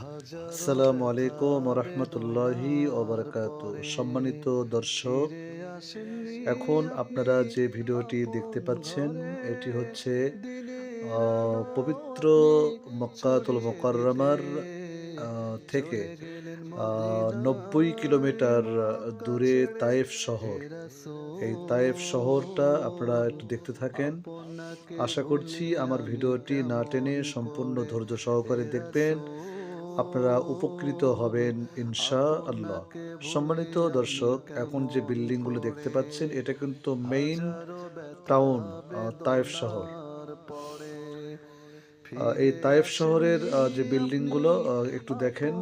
আসসালামু আলাইকুম রহমতুল্লাহি ওবরাকাত সম্মানিত দর্শক, এখন আপনারা যে ভিডিওটি দেখতে পাচ্ছেন, এটি হচ্ছে পবিত্র মক্কাতুল মোকাররমার থেকে নব্বই কিলোমিটার দূরে তায়েফ শহর। এই তায়েফ শহরটা আপনারা একটু দেখতে থাকেন। আশা করছি আমার ভিডিওটি না টেনে সম্পূর্ণ ধৈর্য সহকারে দেখবেন। আপনারা উপকৃত হবেন ইনশা আল্লাহ সম্মানিত দর্শক, এখন যে বিল্ডিংগুলো দেখতে পাচ্ছেন, এটা কিন্তু মেইন টাউন তায়েফ শহর। এই তায়েফ শহরের যে বিল্ডিংগুলো একটু দেখেন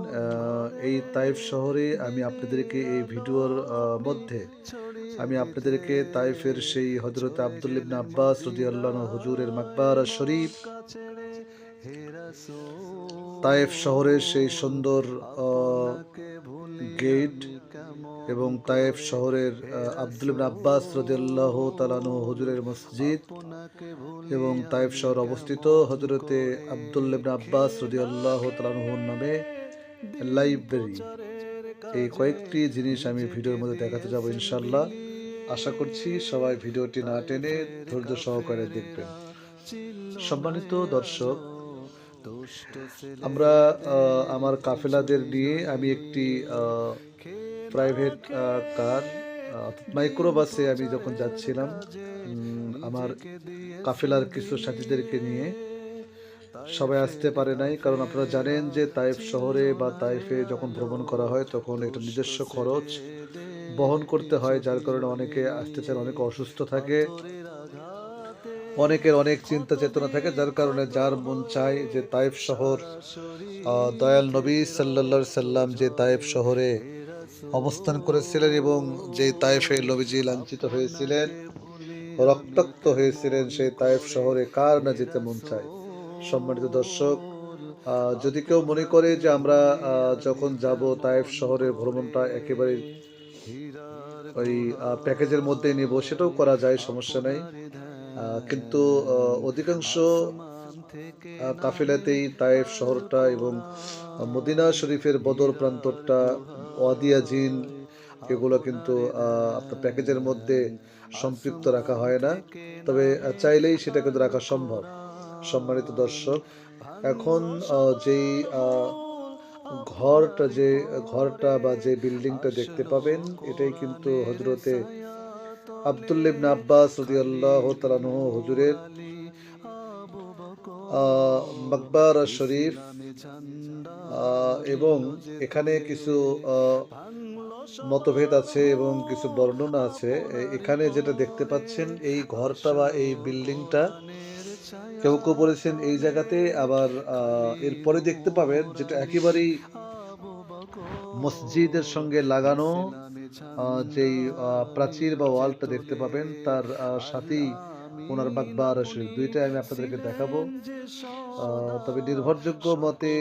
এই তায়েফ শহরে আমি আপনাদেরকে এই ভিডিওর মধ্যে আমি আপনাদেরকে তায়েফের সেই হজরত আব্দুল ইবনে আব্বাস রদিয়াল্লাহ হুজুরের মাকবারা শরীফ তায়েফ শহরের সেই সুন্দর গেট এবং তায়েফ শহরের আব্দুল আব্বাস রদিয়াল্লাহ তালানু হজুরের মসজিদ এবং তায়েফ শহর অবস্থিত হজরতে আব্দুল আব্বাস রদিয়াল্লাহ তালানুহুর নামে লাইব্রেরি এই কয়েকটি জিনিস আমি ভিডিওর মধ্যে দেখাতে যাব ইনশাল্লাহ আশা করছি সবাই ভিডিওটি না টেনে ধৈর্য সহকারে দেখবেন। সম্মানিত দর্শক আমরা আমার কাফেলাদের নিয়ে আমি একটি প্রাইভেট কার মাইক্রো বাসে আমি যখন যাচ্ছিলাম আমার কাফেলার কিছু সাথীদেরকে নিয়ে, সবাই আসতে পারে নাই, কারণ আপনারা জানেন যে তাইফ শহরে বা তাইফে যখন ভ্রমণ করা হয়, তখন এটা নিজস্ব খরচ বহন করতে হয়, যার কারণে অনেকে আসতে চান অনেকে অসুস্থ থাকে। অনেকের অনেক চিন্তা চেতনা থাকে, যার কারণে যার মন চায় যে তাইফ শহর দয়াল নবী সাল্লা সাল্লাম যে তাইফ শহরে অবস্থান করেছিলেন এবং যে তাইফে নবীজি লাঞ্ছিত হয়েছিলেন, রক্তাক্ত হয়েছিলেন, সেই তাইফ শহরে কার না যেতে মন চায়? সম্মানিত দর্শক যদি কেউ মনে করে যে আমরা যখন যাব তাইফ শহরের ভ্রমণটা একেবারে ওই প্যাকেজের মধ্যে নেব, সেটাও করা যায়, সমস্যা নেই। কিন্তু অধিকাংশ কাফেলাতেই তায়েফ শহরটা এবং মদিনা শরীফের বদর প্রান্তরটা ওয়াদিয়া জিন, এগুলো কিন্তু আপনার প্যাকেজের মধ্যে সম্পৃক্ত রাখা হয় না। তবে চাইলেই সেটা কিন্তু রাখা সম্ভব, সম্মানিত দর্শক। এখন যেই ঘরটা যে, ঘরটা বা যে বিল্ডিংটা দেখতে পাবেন, এটাই কিন্তু হজরতে আব্দুল্লিব আব্বাস রাদিয়াল্লাহু তাআলা আনহু, হুজুরের মাকবারা শরীফ এবং এখানে কিছু মতভেদ আছে এবং কিছু বর্ণনা আছে। এখানে যেটা দেখতে পাচ্ছেন, এই ঘরটা বা এই বিল্ডিংটা, কেউ কেউ বলেছেন এই জায়গাতে, আবার এরপরে দেখতে পাবেন যেটা একেবারেই মসজিদের সঙ্গে লাগানো যেই প্রাচীর বা ওয়ালটা দেখতে পাবেন, তার সাথেই ওনার মাকবার শরীফ দুইটাই আমি আপনাদেরকে দেখাবো। তবে নির্ভরযোগ্য মতে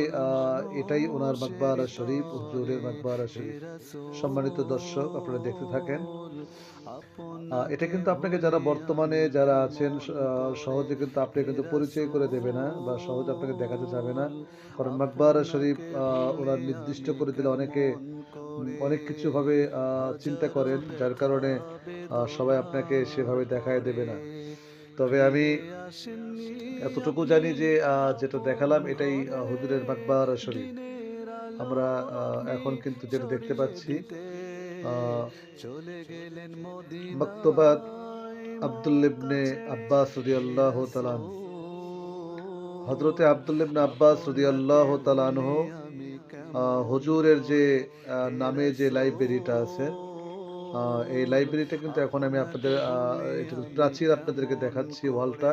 এটাই ওনার মাকবার শরীফ হুজুরের মাকবার শরীফ সম্মানিত দর্শক, আপনারা দেখতে থাকেন। এটা কিন্তু আপনাকে যারা বর্তমানে যারা আছেন সহজে কিন্তু আপনি কিন্তু পরিচয় করে দেবে না বা সহজে আপনাকে দেখাতে যাবে না। কারণ মাকবার শরীফ ওনার নির্দিষ্ট করে দিলে অনেকে অনেক কিছু ভাবে চিন্তা করেন যার কারণে সবাই আপনাকে সেভাবে দেখায় দেবে না। তবে আমি এতটুকু জানি যে যেটা দেখালাম এটাই হুজুরের মাকবার শরীফ। আমরা এখন কিন্তু যেটা দেখতে পাচ্ছি মক্তবাদ আব্দুল ইবনে আব্বাস রাদিয়াল্লাহু তাআলা আনহু। হযরতে আব্দুল ইবনে আব্বাস রাদিয়াল্লাহু তাআলা আনহু হুজুরের যে নামে যে লাইব্রেরিটা আছে এই লাইব্রেরিটা কিন্তু এখন আমি আপনাদের প্রাচীর আপনাদেরকে দেখাচ্ছি ওয়ালটা।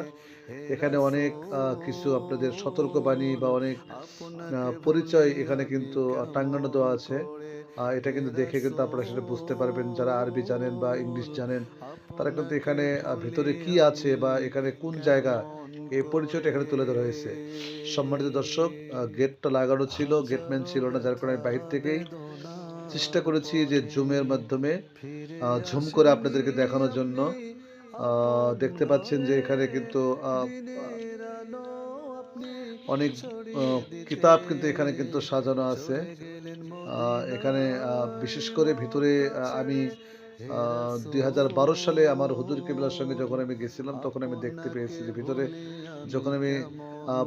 এখানে অনেক কিছু আপনাদের সতর্কবাণী বা অনেক পরিচয় এখানে কিন্তু টাঙ্গানো দেওয়া আছে। এটা কিন্তু দেখে কিন্তু আপনারা সেটা বুঝতে পারবেন। যারা আরবি জানেন বা ইংলিশ জানেন, তারা কিন্তু এখানে ভিতরে কি আছে বা এখানে কোন জায়গা এই পরিচয়টা এখানে তুলে ধরা হয়েছে। সম্মানিত দর্শক গেটটা লাগানো ছিল গেটম্যান ছিল না, যার কারণে বাহির থেকেই চেষ্টা করেছি যে জুমের মাধ্যমে ঝুম করে আপনাদেরকে দেখানোর জন্য। দেখতে পাচ্ছেন যে এখানে কিন্তু অনেক কিতাব কিন্তু এখানে কিন্তু সাজানো আছে। এখানে বিশেষ করে ভিতরে আমি দুই হাজার বারো সালে আমার হুজুর কেবলার সঙ্গে যখন আমি গেছিলাম তখন আমি দেখতে পেয়েছি যে ভিতরে যখন আমি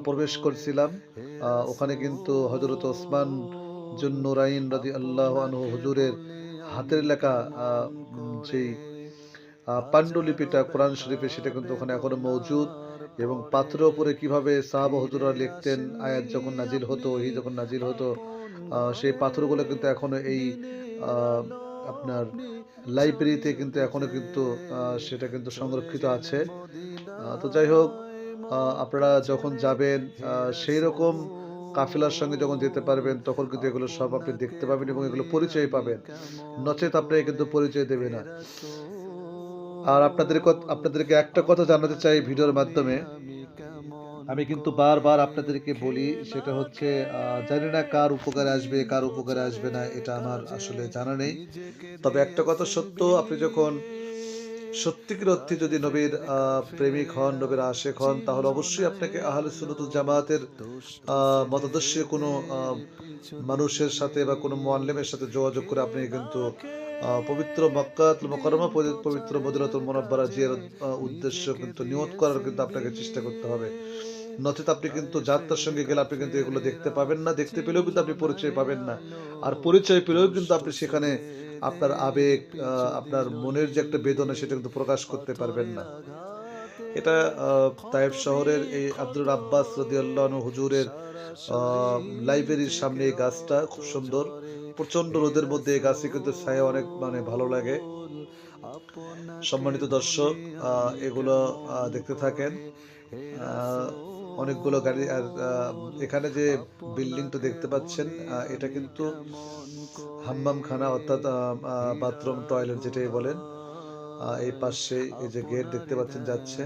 প্রবেশ করছিলাম ওখানে কিন্তু হজরত ওসমান জুন্নুরাইন রাজি আল্লাহ আনহু হুজুরের হাতের লেখা যেই পাণ্ডুলিপিটা কোরআন শরীফে সেটা কিন্তু ওখানে এখনও মজুদ এবং পাথরের উপরে কীভাবে সাহাবা হুজুরা লিখতেন আয়াত যখন নাজিল হতো ওহি যখন নাজিল হতো আহ, সেই পাথরগুলো কিন্তু এখনও এই আহ, আপনার লাইব্রেরিতে কিন্তু এখনও কিন্তু সেটা কিন্তু সংরক্ষিত আছে। তো যাই হোক আপনারা যখন যাবেন সেই রকম কাফিলার সঙ্গে যখন যেতে পারবেন, তখন কিন্তু এগুলো সব আপনি দেখতে পাবেন এবং এগুলো পরিচয় পাবেন। নচেত আপনাকে কিন্তু পরিচয় দেবে না। আর আপনাদের আপনাদেরকে একটা কথা জানাতে চাই ভিডিওর মাধ্যমে। আমি কিন্তু বারবার আপনাদেরকে বলি সেটা হচ্ছে জানি না কার উপকারে আসবে কার উপকারে আসবে না এটা আমার আসলে জানা নেই। তবে একটা কথা সত্য আপনি যখন সত্যিকার অর্থে যদি নবীর প্রেমিক হন নবীর আশেক হন তাহলে অবশ্যই আপনাকে আহলে সুন্নতুল জামাতের আহ, মতাদর্শী কোনো মানুষের সাথে বা কোনো মোয়াল্লেমের সাথে যোগাযোগ করে আপনি কিন্তু পবিত্র মক্কাত মকরমা পবিত্র মদিনাতুল মোনাব্বারা জিয়ার উদ্দেশ্য কিন্তু নিয়ত করার কিন্তু আপনাকে চেষ্টা করতে হবে। নচেত আপনি কিন্তু যাত্রার সঙ্গে গেলে আপনি কিন্তু এগুলো দেখতে পাবেন না, দেখতে পেলেও কিন্তু আপনি পরিচয় পাবেন না। আর পরিচয় পেলেও কিন্তু আপনি সেখানে আপনার আবেগ আপনার মনের যে একটা বেদনা সেটা কিন্তু প্রকাশ করতে পারবেন না। এটা তায়েব শহরের এই আব্দুল আব্বাস রদিয়াল্লাহ হুজুরের লাইব্রেরির সামনে এই গাছটা খুব সুন্দর। প্রচণ্ড রোদের মধ্যে এই গাছে কিন্তু ছায়া অনেক মানে ভালো লাগে। সম্মানিত দর্শক এগুলো দেখতে থাকেন। অনেকগুলো গাড়ি আর এখানে যে বিল্ডিংটা দেখতে পাচ্ছেন এটা কিন্তু হাম্মাম খানা অর্থাৎ বাথরুম, টয়লেট যেটাই বলেন এই পাশে এই যে গেট দেখতে পাচ্ছেন যাচ্ছে।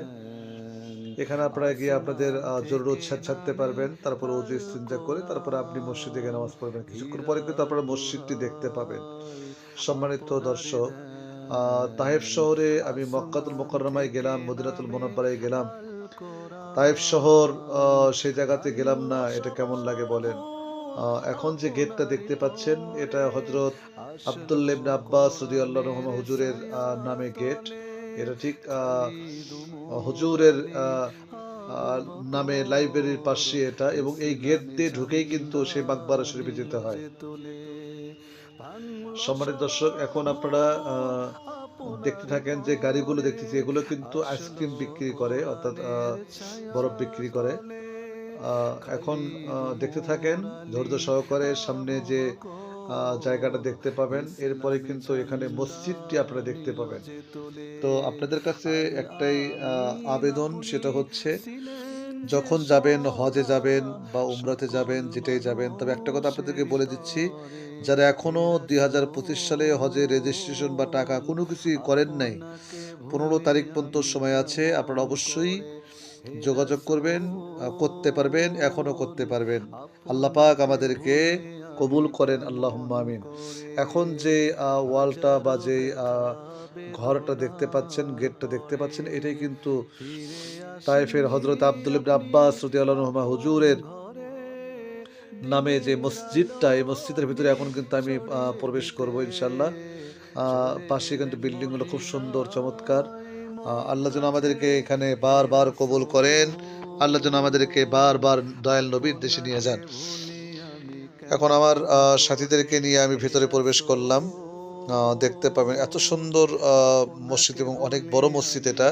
এখানে আপনারা গিয়ে আপনাদের জরুরত ছাড় ছাড়তে পারবেন, তারপরে উজু ইস্তিনজা করে তারপরে আপনি মসজিদে গিয়ে নামাজ পড়বেন। কিছুক্ষণ পরে কিন্তু আপনারা মসজিদটি দেখতে পাবেন। সম্মানিত দর্শক তাহেব শহরে আমি মক্কাতুল মোকাররমায় গেলাম, মদিনাতুল মোনাব্বারায় গেলাম। তাইফ শহর সেই জায়গাতে গেলাম না, এটা কেমন লাগে বলেন? এখন যে গেটটা দেখতে পাচ্ছেন, এটা হজরত আব্দুল্লাহ ইবনে আব্বাস আল্লাহ আনহু হুজুরের নামে গেট। এটা ঠিক হুজুরের নামে লাইব্রেরির পাশে এটা এবং এই গেট দিয়ে ঢুকেই কিন্তু সেই মাকবারা শরীফে যেতে হয়। সম্মানিত দর্শক, এখন আপনারা দেখতে থাকেন যে গাড়িগুলো দেখতেছি এগুলো কিন্তু আইসক্রিম বিক্রি করে অর্থাৎ বরফ বিক্রি করে। আহ, এখন দেখতে থাকেন ধৈর্য সহকারে সামনে যে আহ, জায়গাটা দেখতে পাবেন এরপরে কিন্তু এখানে মসজিদটি আপনারা দেখতে পাবেন। তো আপনাদের কাছে একটাই আহ, আবেদন সেটা হচ্ছে যখন যাবেন, হজে যাবেন বা উমরাতে যাবেন, যেটাই যাবেন, তবে একটা কথা আপনাদেরকে বলে দিচ্ছি, যারা এখনও দুই হাজার পঁচিশ সালে হজে রেজিস্ট্রেশন বা টাকা কোনো কিছুই করেন নাই, পনেরো তারিখ পর্যন্ত সময় আছে, আপনারা অবশ্যই যোগাযোগ করবেন করতে পারবেন, এখনও করতে পারবেন। আল্লাপাক আমাদেরকে কবুল করেন আল্লাহ আমিন। এখন যে ওয়ালটা বা যে ঘরটা দেখতে পাচ্ছেন, গেটটা দেখতে পাচ্ছেন, এটাই কিন্তু তাইফের হজরত আব্দুল আব্বাস রদিয়াল্লাহ হুজুরের নামে যে মসজিদটা, এই মসজিদের ভিতরে এখন কিন্তু আমি প্রবেশ করব ইনশাল্লাহ পাশে কিন্তু বিল্ডিংগুলো খুব সুন্দর, চমৎকার। আল্লাহ যেন আমাদেরকে এখানে বারবার কবুল করেন, আল্লাহ যেন আমাদেরকে বারবার দয়াল নবীর দেশে নিয়ে যান। এখন আমার সাথীদেরকে নিয়ে আমি ভিতরে প্রবেশ করলাম। দেখতে পাবেন এত সুন্দর মসজিদ এবং অনেক বড় মসজিদ এটা।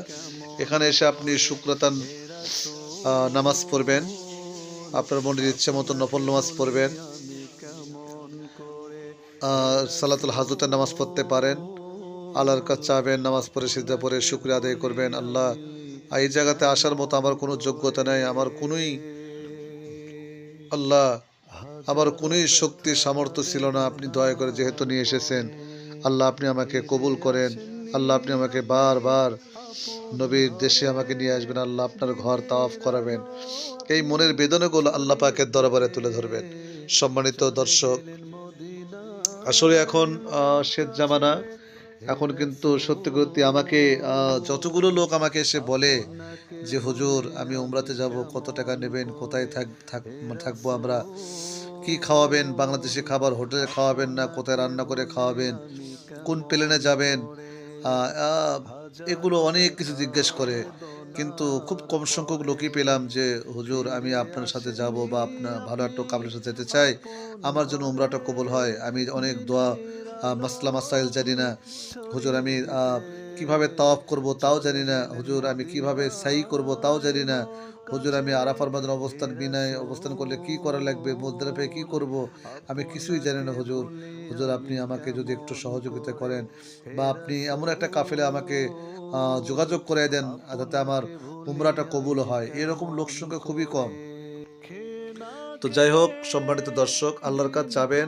এখানে এসে আপনি শুক্রতান নামাজ পড়বেন। আপনার মনের ইচ্ছে মতো নফল নামাজ পড়বেন। সালাতুল হাজতের নামাজ পড়তে পারেন। আল্লাহর কাছে চাবেন নামাজ পড়ে সিদ্ধা পড়ে শুক্রিয়া আদায় করবেন। আল্লাহ, এই জায়গাতে আসার মতো আমার কোনো যোগ্যতা নেই। আমার কোনোই আল্লাহ আমার কোনোই শক্তি, সামর্থ্য ছিল না। আপনি দয়া করে যেহেতু নিয়ে এসেছেন, আল্লাহ আপনি আমাকে কবুল করেন। আল্লাহ আপনি আমাকে বারবার নবীর দেশে আমাকে নিয়ে আসবেন। আল্লাহ আপনার ঘর তাওয়াফ করাবেন। এই মনের বেদনাগুলো আল্লাহ পাকের দরবারে তুলে ধরবেন। সম্মানিত দর্শক, আসলে এখন শেষ জামানা। এখন কিন্তু সত্যি সত্যি আমাকে যতগুলো লোক আমাকে এসে বলে যে, হুজুর, আমি উমরাতে যাব, কত টাকা নেবেন, কোথায় থাক, থাক- থাকব আমরা? কি খাওয়াবেন? বাংলাদেশি খাবার, হোটেলে খাওয়াবেন না? কোথায় রান্না করে খাওয়াবেন? কোন প্লেনে যাবেন? এগুলো অনেক কিছু জিজ্ঞেস করে। কিন্তু খুব কম সংখ্যক লোকই পেলাম যে, হুজুর, আমি আপনার সাথে যাব বা আপনার ভালো একটা কাপড়ের সাথে যেতে চাই। আমার জন্য উমরাটা কবল হয়। আমি অনেক দোয়া মাসলা মাসাইল জানি না। হুজুর, আমি কীভাবে তাওয়াফ করব তাও জানি না। হুজুর, আমি কীভাবে সাই করব তাও জানি না। হুজুর, আমি আরাফার মাদের অবস্থান, বিনায় অবস্থান করলে কি করা লাগবে? মুদ্রাপে কি করব? আমি কিছুই জানি না হুজুর। হুজুর, আপনি আমাকে যদি একটু সহযোগিতা করেন বা আপনি এমন একটা কাফেলে আমাকে যোগাযোগ করে দেন, যাতে আমার উমরাটা কবুল হয়। এরকম লোক সংখ্যা খুবই কম। তো যাই হোক, সম্মানিত দর্শক, আল্লাহর কাছে চাবেন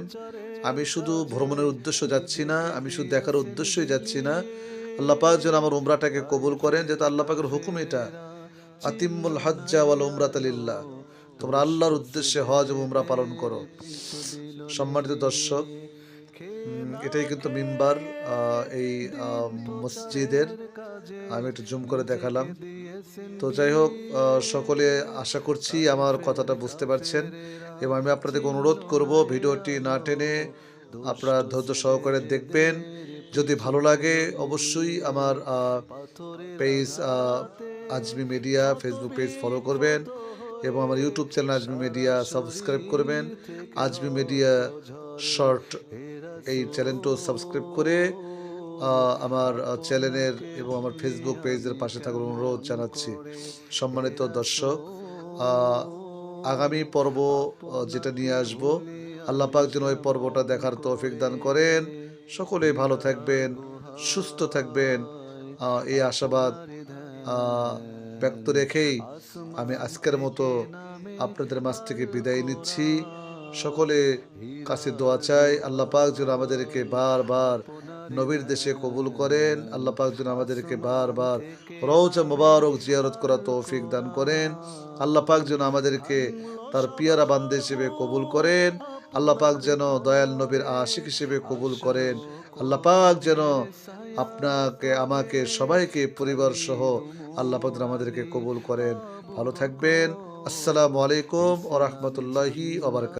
আমি শুধু ভ্রমণের উদ্দেশ্য যাচ্ছি না, আমি শুধু দেখার উদ্দেশ্যই যাচ্ছি না। আল্লাহ পাক যেন আমার উমরাটাকে কবুল করেন, যেহেতু আল্লাহ পাকের হুকুম এটা। আতিমুল হজ্জা ওয়াল উমরাত লিল্লাহ। তোমরা আল্লাহর উদ্দেশ্যে হজ উমরা পালন করো। সম্মানিত দর্শক এটাই কিন্তু মিম্বার এই মসজিদের। আমি একটু জুম করে দেখালাম। তো যাই হোক সকলে আশা করছি আমার কথাটা বুঝতে পারছেন এবং আমি আপনাদেরকে অনুরোধ করব, ভিডিওটি না টেনে আপনারা ধৈর্য সহকারে দেখবেন। যদি ভালো লাগে, অবশ্যই আমার page Azmi media Facebook page follow করবেন এবং আমার YouTube channel Azmi media subscribe করবেন। আজমি মিডিয়া শর্ট এই চ্যানেলটাও সাবস্ক্রাইব করে আমার চ্যানেলের এবং আমার ফেসবুক পেজের পাশে থাকার অনুরোধ জানাচ্ছি। সম্মানিত দর্শক আগামী পর্ব যেটা নিয়ে আসব, আল্লাহ পাক যেন ওই পর্বটা দেখার তৌফিক দান করেন। সকলে ভালো থাকবেন, সুস্থ থাকবেন। এই আশাবাদ ব্যক্ত রেখেই আমি আজকের মতো আপনাদের মাছ থেকে বিদায় নিচ্ছি। সকলে কাছে দোয়া চাই, আল্লাহ পাক যেন আমাদেরকে বারবার নবীর দেশে কবুল করেন। আল্লাহ পাক যেন আমাদেরকে বারবার রওজা মোবারক জিয়ারত করা তৌফিক দান করেন। আল্লাহ পাক যেন আমাদেরকে তার পিয়ারা বান্দে হিসেবে কবুল করেন। আল্লাহ পাক যেন দয়াল নবীর আশিক হিসেবে কবুল করেন। আল্লাহ পাক যেন আপনাকে, আমাকে, সবাইকে, পরিবার সহ আল্লাহ পাক আমাদেরকে কবুল করেন। ভালো থাকবেন। আসসালামু আলাইকুম ও রহমতুল্লাহি